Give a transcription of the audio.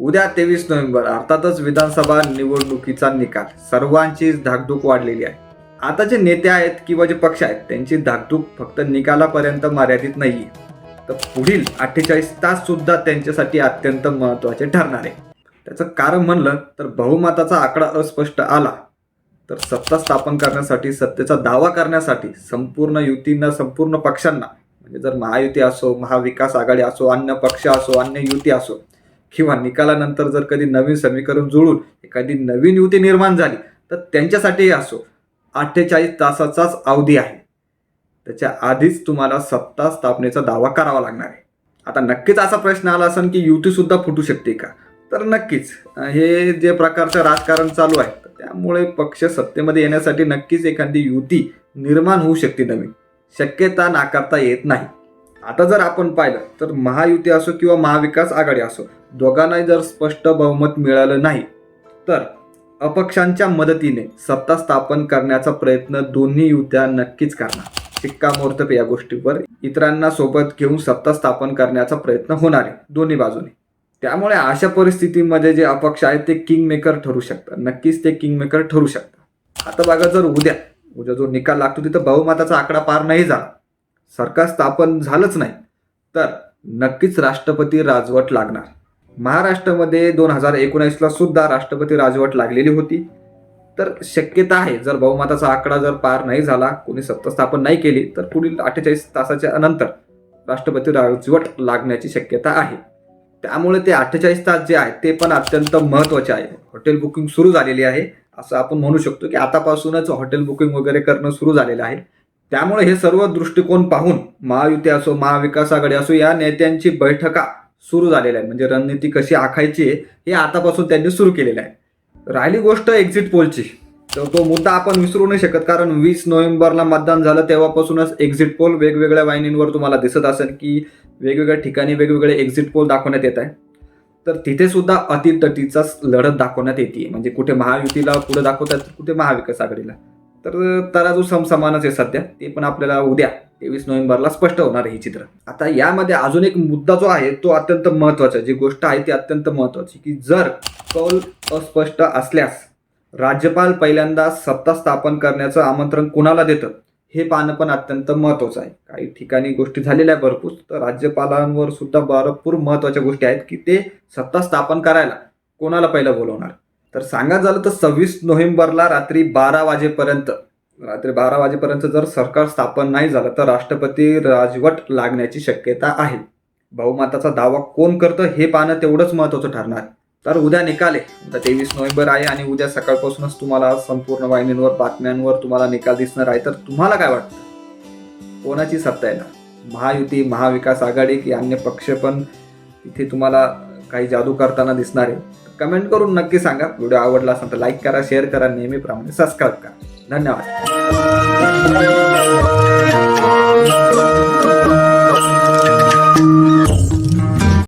उद्या तेवीस नोव्हेंबर अर्थातच विधानसभा निवडणुकीचा निकाल. सर्वांचीच धाकधूक वाढलेली आहे. आता जे नेते आहेत किंवा जे पक्ष आहेत त्यांची धाकधूक फक्त निकालापर्यंत मर्यादित नाही तर पुढील अठ्ठेचाळीस तास सुद्धा त्यांच्यासाठी अत्यंत महत्त्वाचे ठरणार आहे. त्याचं कारण म्हणलं तर बहुमताचा आकडा अस्पष्ट आला. तर सत्ता स्थापन करण्यासाठी सत्तेचा दावा करण्यासाठी संपूर्ण युतींना संपूर्ण पक्षांना म्हणजे जर महायुती असो महाविकास आघाडी असो अन्य पक्ष असो अन्य युती असो किंवा निकालानंतर जर कधी नवीन समीकरण जुळून एखादी नवीन युती निर्माण झाली तर त्यांच्यासाठीही असो अठ्ठेचाळीस तासाचाच अवधी आहे. त्याच्या आधीच तुम्हाला सत्ता स्थापनेचा दावा करावा लागणार आहे. आता नक्कीच असा प्रश्न आला असेल की युतीसुद्धा फुटू शकते का? तर नक्कीच हे जे प्रकारचं राजकारण चालू आहे त्यामुळे पक्ष सत्तेमध्ये येण्यासाठी नक्कीच एखादी युती निर्माण होऊ शकते नवीन. शक्यता नाकारता येत नाही. आता जर आपण पाहिलं तर महायुती असो किंवा महाविकास आघाडी असो दोघांनाही जर स्पष्ट बहुमत मिळालं नाही तर अपक्षांच्या मदतीने सत्ता स्थापन करण्याचा प्रयत्न दोन्ही युत्या नक्कीच करणार. शिक्कामोर्तब या गोष्टीवर इतरांना सोबत घेऊन सत्ता स्थापन करण्याचा प्रयत्न होणार आहे दोन्ही बाजूने. त्यामुळे अशा परिस्थितीमध्ये जे अपक्ष आहेत ते किंग मेकर ठरू शकतात. नक्कीच ते किंग मेकर ठरू शकतात. आता बघा जर उद्या उद्या जो निकाल लागतो तिथं बहुमताचा आकडा पार नाही झाला. सरकार स्थापन झालंच नाही तर नक्कीच राष्ट्रपती राजवट लागणार. महाराष्ट्रामध्ये दोन हजार एकोणीसला सुद्धा राष्ट्रपती राजवट लागलेली होती. तर शक्यता आहे जर बहुमताचा आकडा जर पार नाही झाला कोणी सत्ता स्थापन नाही केली तर पुढील अठ्ठेचाळीस तासाच्या नंतर राष्ट्रपती राजवट लागण्याची शक्यता आहे. त्यामुळे ते अठ्ठेचाळीस तास जे आहेत ते पण अत्यंत महत्त्वाचे आहे. हॉटेल बुकिंग सुरू झालेली आहे असं आपण म्हणू शकतो की आतापासूनच हॉटेल बुकिंग वगैरे करणं सुरू झालेलं आहे. त्यामुळे हे सर्व दृष्टिकोन पाहून महायुती असो महाविकास आघाडी असो या नेत्यांची बैठका सुरू झालेल्या आहे म्हणजे रणनीती कशी आखायची हे आतापासून त्यांनी सुरू केलेलं आहे. राहिली गोष्ट एक्झिट पोलची तर तो मुद्दा आपण विसरू नाही शकत कारण वीस नोव्हेंबरला मतदान झालं तेव्हापासूनच एक्झिट पोल वेगवेगळ्या वाहिनींवर तुम्हाला दिसत असेल की वेगवेगळ्या ठिकाणी वेगवेगळे एक्झिट पोल दाखवण्यात येत आहे तर तिथे सुद्धा अतितटीचा लढत दाखवण्यात येते म्हणजे कुठे महायुतीला पुढे दाखवतात कुठे महाविकास आघाडीला. तर तराजू समसमानच आहे सध्या. ते पण आपल्याला उद्या तेवीस नोव्हेंबरला स्पष्ट होणार आहे हे चित्र. आता यामध्ये अजून एक मुद्दा जो आहे तो अत्यंत महत्त्वाचा जी गोष्ट आहे ती अत्यंत महत्वाची की जर कौल अस्पष्ट असल्यास राज्यपाल पहिल्यांदा सत्ता स्थापन करण्याचं आमंत्रण कुणाला देतं? हे पाहणं पण अत्यंत महत्वाचं आहे. काही ठिकाणी गोष्टी झालेल्या आहे भरपूर तर राज्यपालांवर सुद्धा भरपूर महत्त्वाच्या गोष्टी आहेत की ते सत्ता स्थापन करायला कोणाला पहिलं बोलवणार? तर सांगायचं झालं तर सव्वीस नोव्हेंबरला रात्री बारा वाजेपर्यंत रात्री बारा वाजेपर्यंत जर सरकार स्थापन नाही झालं तर राष्ट्रपती राजवट लागण्याची शक्यता आहे. बहुमताचा दावा कोण करतं हे पाहणं तेवढंच महत्वाचं ठरणार. तर उद्या निकाल आहे. उद्या तेवीस नोव्हेंबर आहे आणि उद्या सकाळपासूनच तुम्हाला संपूर्ण वाहिनींवर बातम्यांवर तुम्हाला निकाल दिसणार आहे. तर तुम्हाला काय वाटतं? कोणाची सत्ता येणार? महायुती महाविकास आघाडी की अन्य पक्ष पण इथे तुम्हाला काही जादू करताना दिसणार आहे कमेंट करून नक्की सांगा. व्हिडिओ आवडला असेल तर लाईक करा शेअर करा नेहमीप्रमाणे सबस्क्राईब करा. धन्यवाद.